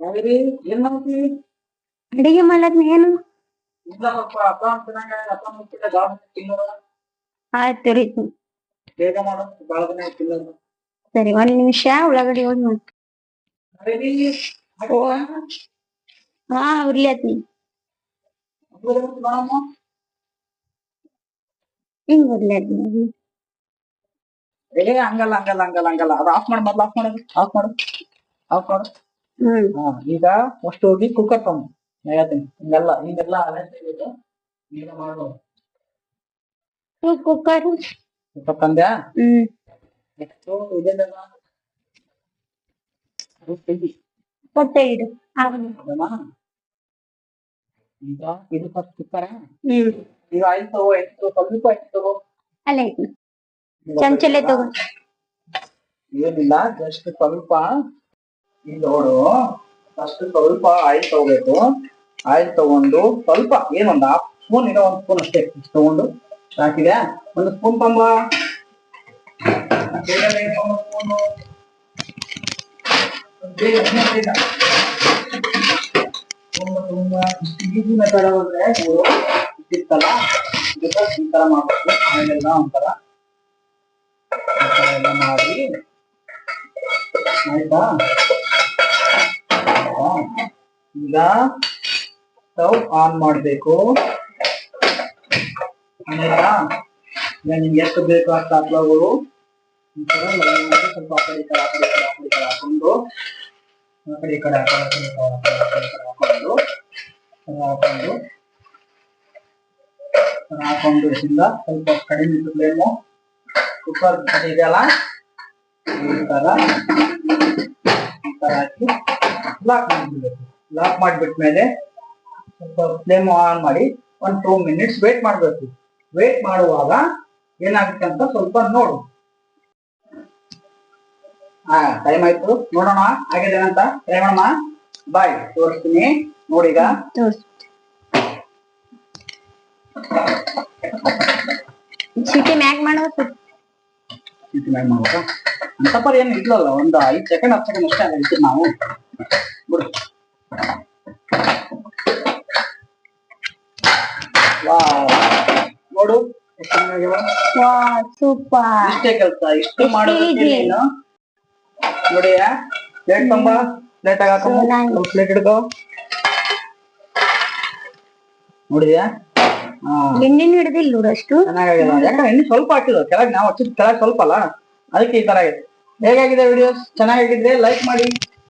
ಕಾವೇರಿ ಏನ್ ಮಾಡ್ತಿ? ಅಡಿಗೆ ಮಾಡ್ಲಕ್ ಏನು? ಇಲ್ಲ ಸ್ವಲ್ಪ ಹಬ್ಬ ಅಪ್ಪ ಮುಚ್ಚಿದ ತಿನ್ನೋದು ಆಯ್ತು ರೀ ಬೇಗ ಮಾಡು ಬಾಳ ದಿನ ತಿನ್ನೋದು ಸರಿ ಒಂದ್ ನಿಮಿಷ ಉಳ್ಳಾಗಡ್ಡಿ ಹೋಗಿ ಓ. ಹಾ ಉರ್ಲಿಯತ್ನಿ ಹಿಂಗ್ ಉರ್ಲಿಯತ್ನಿ ಏ ಹಂಗಲ್ಲ ಹಂಗಲ್ಲ ಹಂಗಲ್ಲ ಹಂಗಲ್ಲ. ಅದು ಆಫ್ ಮಾಡು ಮೊದ್ಲು ಆಫ್ ಮಾಡು ಆಫ್ ಮಾಡು ಆಫ್ ಮಾಡು. ಈಗ ಫಸ್ಟ್ ಹೋಗಿ ಕುಕ್ಕರ್ ತಗೊಂಡು. ನಾ ಹೇಳ್ತೀನಿ ಹಿಂಗೆಲ್ಲ ಹಿಂಗೆಲ್ಲ ಮಾಡು. Cooker cooker ತಂದ್ಯಾ? ನೆಕ್ಸ್ಟ್ ಈಗ ಇದು ಫಸ್ಟ್ ಕುಕ್ಕರ ಈಗ ಆಯ್ತು ತಗೋ ಎಷ್ಟು ಸ್ವಲ್ಪ ಆಯ್ತು ತಗೋ. ಅಲ್ಲೇ ಐತಿ ಚಮಚಲೆ ತಗೋ. ಏನಿಲ್ಲ ಜಸ್ಟ್ ಸ್ವಲ್ಪ. ಇಲ್ಲಿ ನೋಡು. ಫಸ್ಟ್ ಸ್ವಲ್ಪ ಆಯಿಲ್ ತಗೋಬೇಕು. ಆಯಿಲ್ ತಗೊಂಡು ಸ್ವಲ್ಪ ಏನೊಂದು ಹಾಫ್ ಸ್ಪೂನ್ ಏನೋ ಒಂದು ಸ್ಪೂನ್ ಅಷ್ಟೇ ತಗೊಂಡು. ಹಾಕಿದೆ ಒಂದು ಸ್ಪೂನ್ ತಂಬ. ಮೆಥಡ್ ಈ ತರ ಮಾಡ್ಬೇಕು ಮಾಡಿ ಆಯ್ತಾ. ಈಗ ಸ್ಟವ್ ಆನ್ ಮಾಡಬೇಕು. ಆಯ್ತಾ ಈಗ ನಿಮ್ಗೆ ಎಷ್ಟು ಬೇಕು ಅಷ್ಟು ಹಪ್ಪಳಗಳು ಈ ತರ line ಮಾಡಿ ಸ್ವಲ್ಪ ಆ ಕಡೆ ಈ ಕಡೆ ಆ ಕಡೆ ಈ ಕಡೆ ಆ ಕಡೆ ಈ ಕಡೆ ಹಾಕೊಂಡು. ಆ ಕಡೆ ಈ ಕಡೆ ಆ ಕಡೆ ಈ ಕಡೆ ಆ ಕಡೆ ಈ ಕಡೆ ಹಾಕೊಂಡು. ಆ ಹಾಕೊಂಡು. ಆ ಹಾಕೊಂಡು ಇದರಿಂದ ಸ್ವಲ್ಪ ಕಡಿಮೆ ಇಟ್ಟು ಫ್ಲೇಮು. ಕುಕ್ಕರ್ ಇದೆಯಲ್ಲ? ಈ ತರ. ಈ ತರ ಹಾಕಿ ಲಾಕ್ ಮಾಡ್ಬಿಡ್ಬೇಕು. ಲಾಕ್ ಮಾಡ್ಬಿಟ್ಮೇಲೆ ಸ್ವಲ್ಪ ಫ್ಲೇಮ್ ಆನ್ ಮಾಡಿ ಒಂದು ಟೂ ಮಿನಿಟ್ಸ್ ವೇಟ್ ಮಾಡಬೇಕು. ವೇಟ್ ಮಾಡುವಾಗ ಏನಾಗುತ್ತೆ ಅಂತ ಸ್ವಲ್ಪ ನೋಡು. ಹಾ ಟೈಮ್ ಆಯ್ತು. ನೋಡೋಣ. ಆಗಿದೆ ಅಂತ ಟ್ರೈ ಮಾಡೋಣ ಬಾಯ್. ತೋರಿಸ್ತೀನಿ. ನೋಡಿ ಈಗ ತೋರ್ಸು ಸಿಟಿ ಮ್ಯಾಗ್ ಮಾಡೋದು ಮ್ಯಾಗ್ ಮಾಡೋದು ಅಂತ ಪರ ಏನು ಇದ್ಲಲ್ಲ ಒಂದು ಐದು ಸೆಕೆಂಡ್ ಹತ್ತು ಸೆಕೆಂಡ್ ಅಷ್ಟೇ ಆಗಿರ್ತೀವಿ ನಾವು. ಬಿಡು. ನೋಡು ಸೂಪರ್. ಇಷ್ಟೇ ಕೆಲಸ ಇಷ್ಟು easy. ನೀನು. ನೋಡಿ ಪ್ಲೇಟ್ ತಂಬ ಪ್ಲೇಟ್. ಹಾಕಮ್ಮ ಪ್ಲೇಟ್ ಹಿಡ್ಕೋ ನೋಡಿದ್ಯಾ ಎಣ್ಣೆನು ಹಿಡ್ದಿಲ್ಲ ನೋಡು ಅಷ್ಟು. ಚೆನ್ನಾಗಾಗಿದೆ ಯಾಕಂದ್ರೆ ಎಣ್ಣೆ ಸ್ವಲ್ಪ ಹಾಕಿದ್ರು ಕೆಳಗೆ ನಾವು ಹಚ್ಚಿದ್ ಕೆಳಗೆ ಸ್ವಲ್ಪ ಅಲ್ಲ ಅದಕ್ಕೆ ಈ ತರ ಆಗಿದೆ. ಹೇಗಾಗಿದೆ ವಿಡಿಯೋಸ್ ಚೆನ್ನಾಗಿದ್ರೆ ಲೈಕ್ ಮಾಡಿ.